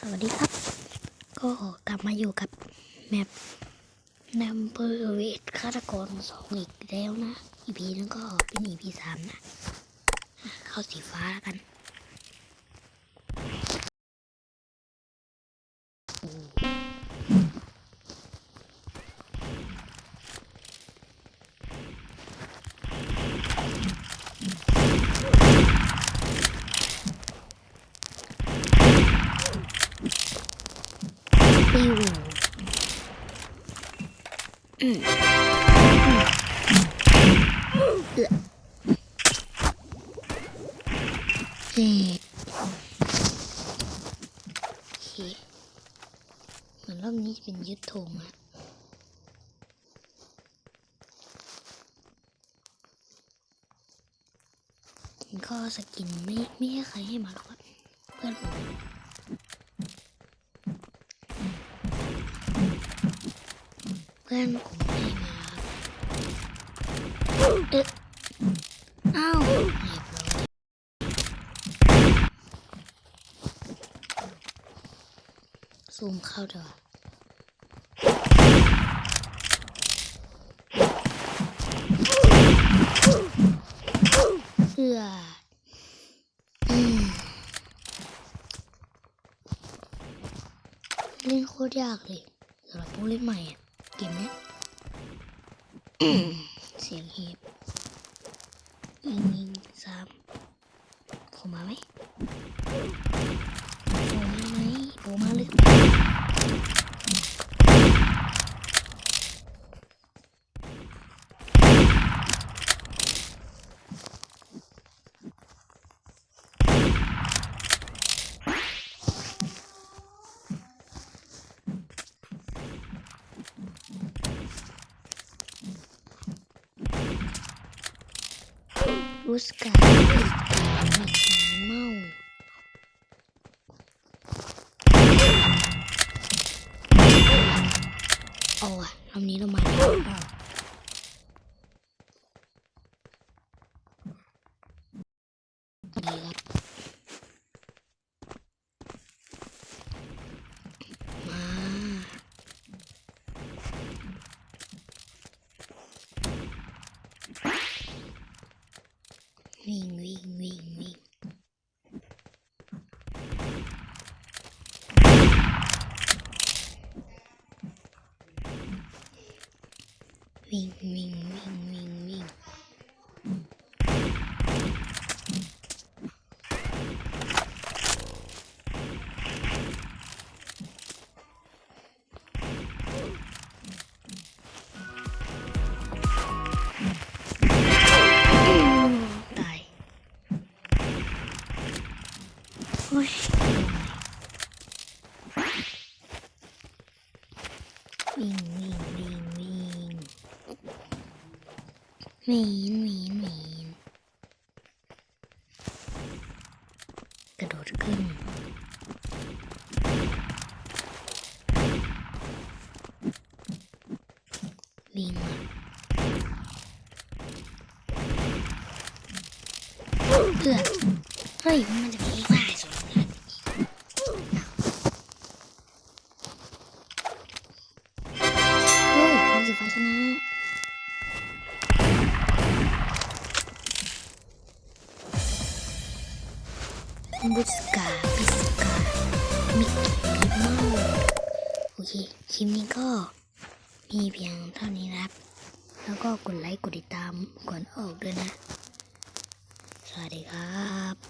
สวัสดีครับ ก็กลับมาอยู่กับแมปนำเบอร์เวทฆาตกรสองอีกแล้วนะอีพีนั้นก็เป็นอีพีสามนะ เข้าสีฟ้าแล้วกัน ปิวอืมอืมเอือเฮ้โอเหมือนรอบนี้จะเป็นยึดธงอะก็สกินไม่ไม่ให้ใครให้มาหรอกครับเพื่อนผม เพื่อนผมให้มาครับเอ๊ะอ้าวเรียบร้อยซูมเข้าเถอะเพื่ออืมเล่นโคตรยากเลยสำหรับผู้เล่นใหม่อะ เกมเนี้ยเสียงเห็บยิงยิงสามโผล่มาไหมโผล่มาไหมโผล่มาหรือเปล่า Blue Sky Animal โอ้ยรอนี้เราม Wing, wing, wing, wing. Wing, wing, wing, wing. วิ่งวิ่งวิ่งวิ่งหมีนหมีนหมีนกระโดดขึ้นวิ่งเพื่อเฮ้ยมันจะมีว่าสอง บุสกาบิสกามิกกี้เมาโอเค คลิปนี้ก็มีเพียงเท่านี้นะครับ แล้วก็กดไลค์ กดติดตามก่อนออกด้วยนะ สวัสดีครับ